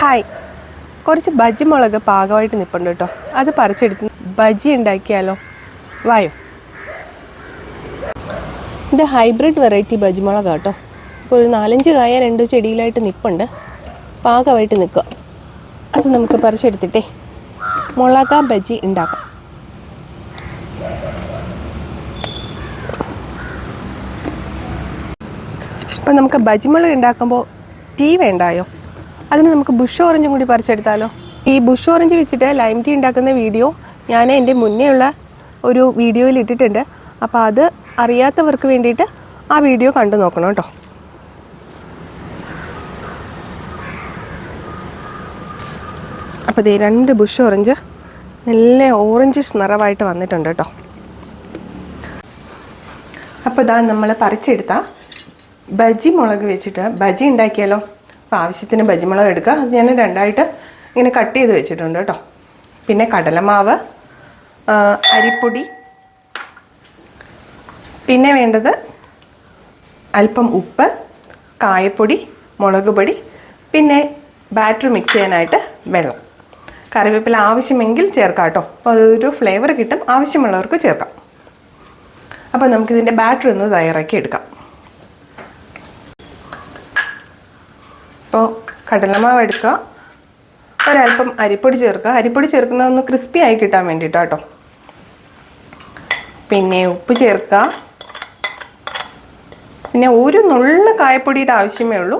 Hi. കുറച്ച് ബജി മുളക് പാകമായിട്ട് നിൽപ്പുണ്ട് കേട്ടോ. അത് പറിച്ചെടുത്ത് ബജി ഉണ്ടാക്കിയാലോ? വായോ. ഇത് ഹൈബ്രിഡ് വെറൈറ്റി ബജി മുളക് കേട്ടോ. ഇപ്പോൾ ഒരു നാലഞ്ച് കായ രണ്ട് ചെടിയിലായിട്ട് നിൽപ്പുണ്ട് പാകമായിട്ട് നിൽക്കുക. അത് നമുക്ക് പറിച്ചെടുത്തിട്ടേ മുളക ബജി ഉണ്ടാക്കാം. അപ്പം നമുക്ക് ബജിമുളക് ഉണ്ടാക്കുമ്പോൾ ടീ വേണ്ടായോ? അതിന് നമുക്ക് ബുഷ് ഓറഞ്ചും കൂടി പറിച്ചെടുത്താലോ? ഈ ബുഷ് ഓറഞ്ച് വെച്ചിട്ട് ലൈം ടീ ഉണ്ടാക്കുന്ന വീഡിയോ ഞാൻ എന്റെ മുന്നേ ഉള്ള ഒരു വീഡിയോയിൽ ഇട്ടിട്ടുണ്ട്. അപ്പോൾ അത് അറിയാത്തവർക്ക് വേണ്ടിയിട്ട് ആ വീഡിയോ കണ്ടു നോക്കണം കേട്ടോ അപ്പോൾ ഇതേ രണ്ട് ബുഷ് ഓറഞ്ച് നല്ല ഓറഞ്ച് നിറവായിട്ട് വന്നിട്ടുണ്ട് കേട്ടോ അപ്പോൾ ഇതാ നമ്മൾ പറിച്ചെടുത്ത ബജി മുളക് വെച്ചിട്ട് ബജി ഉണ്ടാക്കിയാലോ? അപ്പോൾ ആവശ്യത്തിന് ബജിമുളക് എടുക്കുക. അത് ഞാൻ രണ്ടായിട്ട് ഇങ്ങനെ കട്ട് ചെയ്ത് വെച്ചിട്ടുണ്ട് കേട്ടോ. പിന്നെ കടലമാവ് അരിപ്പൊടി. പിന്നെ വേണ്ടത് അല്പം ഉപ്പ് കായപ്പൊടി മുളക് പൊടി പിന്നെ ബാറ്റർ മിക്സ് ചെയ്യാനായിട്ട് വെള്ളം. കറിവേപ്പില ആവശ്യമെങ്കിൽ ചേർക്കാം കേട്ടോ. അപ്പോൾ അതൊരു ഫ്ലേവർ കിട്ടും. ആവശ്യമുള്ളവർക്ക് ചേർക്കാം. അപ്പോൾ നമുക്കിതിന്റെ ബാറ്റർ ഒന്ന് തയ്യാറാക്കി എടുക്കാം ഇപ്പോൾ കടലമാവ് എടുക്കുക. ഒരല്പം അരിപ്പൊടി ചേർക്കുക. അരിപ്പൊടി ചേർക്കുന്നത് ഒന്ന് ക്രിസ്പി ആയി കിട്ടാൻ വേണ്ടിയിട്ടാണ് കേട്ടോ പിന്നെ ഉപ്പ് ചേർക്കുക. പിന്നെ ഒരു നുള്ള കായപ്പൊടിയുടെ ആവശ്യമേ ഉള്ളൂ.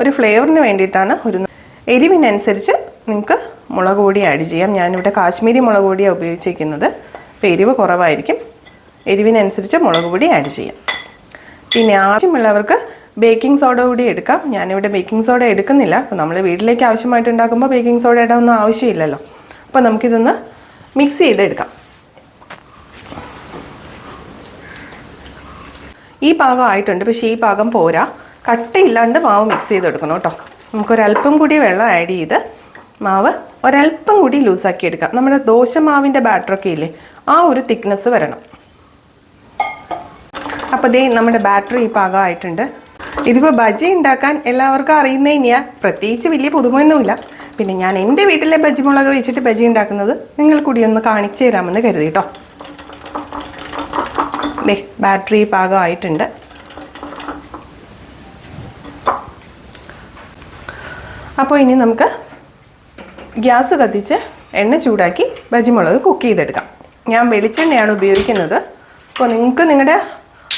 ഒരു ഫ്ലേവറിന് വേണ്ടിയിട്ടാണ് ഒരു എരിവിനനുസരിച്ച് നിങ്ങൾക്ക് മുളക് പൊടി ആഡ് ചെയ്യാം. ഞാനിവിടെ കാശ്മീരി മുളക് പൊടിയാണ് ഉപയോഗിച്ചിരിക്കുന്നത്. അപ്പോൾ എരിവ് കുറവായിരിക്കും. എരിവിനനുസരിച്ച് മുളക് പൊടി ആഡ് ചെയ്യാം. പിന്നെ ആവശ്യമുള്ളവർക്ക് ബേക്കിംഗ് സോഡ കൂടി എടുക്കാം. ഞാനിവിടെ ബേക്കിംഗ് സോഡ എടുക്കുന്നില്ല. അപ്പോൾ നമ്മൾ വീട്ടിലേക്ക് ആവശ്യമായിട്ട് ഉണ്ടാക്കുമ്പോൾ ബേക്കിംഗ് സോഡ ഇടാനൊന്നും ആവശ്യമില്ലല്ലോ. അപ്പോൾ നമുക്കിതൊന്ന് മിക്സ് ചെയ്തെടുക്കാം. ഈ പാകം ആയിട്ടുണ്ട്. പക്ഷേ ഈ പാകം പോരാ. കട്ടയില്ലാണ്ട് മാവ് മിക്സ് ചെയ്തെടുക്കണം കേട്ടോ. നമുക്കൊരൽപ്പം കൂടി വെള്ളം ആഡ് ചെയ്ത് മാവ് ഒരല്പം കൂടി ലൂസാക്കി എടുക്കാം. നമ്മുടെ ദോശ മാവിന്റെ ബാറ്ററൊക്കെ ഇല്ലേ? ആ ഒരു തിക്നെസ് വരണം. അപ്പോൾ ദേ നമ്മുടെ ബാറ്ററി ഈ പാകമായിട്ടുണ്ട് ഇതിപ്പോൾ ബജി ഉണ്ടാക്കാൻ എല്ലാവർക്കും അറിയുന്ന തന്നെയാ പ്രത്യേകിച്ച് വലിയ പുതുമയൊന്നുമില്ല. പിന്നെ ഞാൻ എന്റെ വീട്ടിലെ ബജി മുളക് വെച്ചിട്ട് ബജി ഉണ്ടാക്കുന്നത് നിങ്ങൾ കൂടി ഒന്ന് കാണിച്ചു തരാമെന്ന് കരുതി കേട്ടോ. ദേ ബാറ്ററി പാകമായിട്ടുണ്ട്. അപ്പോൾ ഇനി നമുക്ക് ഗ്യാസ് കത്തിച്ച് എണ്ണ ചൂടാക്കി ബജിമുളക് കുക്ക് ചെയ്തെടുക്കാം. ഞാൻ വെളിച്ചെണ്ണയാണ് ഉപയോഗിക്കുന്നത്. അപ്പോൾ നിങ്ങൾക്ക് നിങ്ങളുടെ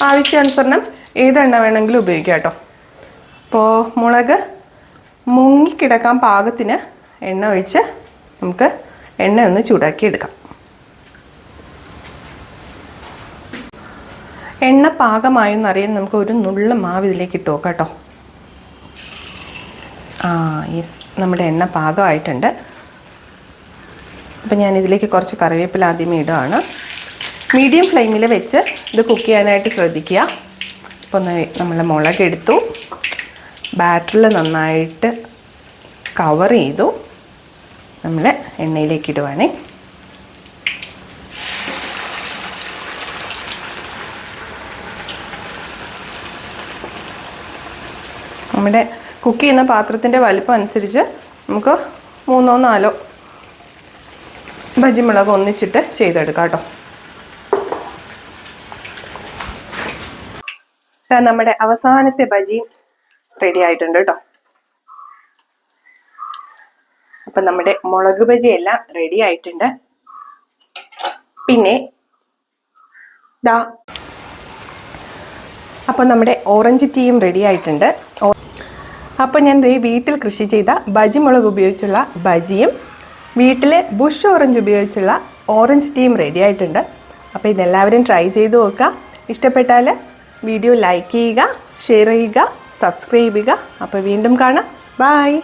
ആവശ്യാനുസരണം ഏത് എണ്ണ വേണമെങ്കിലും ഉപയോഗിക്കാം കേട്ടോ. അപ്പോൾ മുളക് മുങ്ങിക്കിടക്കാൻ പാകത്തിന് എണ്ണ ഒഴിച്ച് നമുക്ക് എണ്ണ ഒന്ന് ചൂടാക്കി എടുക്കാം. എണ്ണ പാകമായെന്നറിയാൻ നമുക്ക് ഒരു നുള്ള മാവ് ഇതിലേക്ക് ഇട്ട് നോക്കാം കേട്ടോ. ആ യെസ് നമ്മുടെ എണ്ണ പാകമായിട്ടുണ്ട്. അപ്പം ഞാൻ ഇതിലേക്ക് കുറച്ച് കറിവേപ്പില ആദ്യമേ ഇടുകയാണ് മീഡിയം ഫ്ലെയിമിൽ വെച്ച് ഇത് കുക്ക് ചെയ്യാനായിട്ട് ശ്രദ്ധിക്കുക. അപ്പോൾ നമ്മൾ മുളക് എടുത്തു. ബാറ്ററിൽ നന്നായിട്ട് കവർ ചെയ്തു. നമ്മൾ എണ്ണയിലേക്ക് ഇടുവാണേ. നമ്മുടെ കുക്ക് ചെയ്യുന്ന പാത്രത്തിന്റെ വലിപ്പം അനുസരിച്ച് നമുക്ക് മൂന്നോ നാലോ ബജിമുളക് ഒന്നിച്ചിട്ട് ചെയ്തെടുക്കാം കേട്ടോ. നമ്മുടെ അവസാനത്തെ ബജിയും റെഡി ആയിട്ടുണ്ട് കേട്ടോ. അപ്പം നമ്മുടെ മുളക് ബജി എല്ലാം റെഡി ആയിട്ടുണ്ട്. പിന്നെ ദാ അപ്പോൾ നമ്മുടെ ഓറഞ്ച് ടീയും റെഡി ആയിട്ടുണ്ട്. അപ്പൊ അപ്പോൾ ഞാൻ ദേ വീട്ടിൽ കൃഷി ചെയ്ത ബജി മുളക് ഉപയോഗിച്ചുള്ള ബജിയും വീട്ടിലെ ബുഷ് ഓറഞ്ച് ഉപയോഗിച്ചുള്ള ഓറഞ്ച് ടീയും റെഡി ആയിട്ടുണ്ട്. അപ്പോൾ ഇതെല്ലാവരും ട്രൈ ചെയ്ത് നോക്കുക. ഇഷ്ടപ്പെട്ടാൽ വീഡിയോ ലൈക്ക് ചെയ്യുക ഷെയർ ചെയ്യുക സബ്സ്ക്രൈബ് ചെയ്യുക. അപ്പോൾ വീണ്ടും കാണാം. ബായ്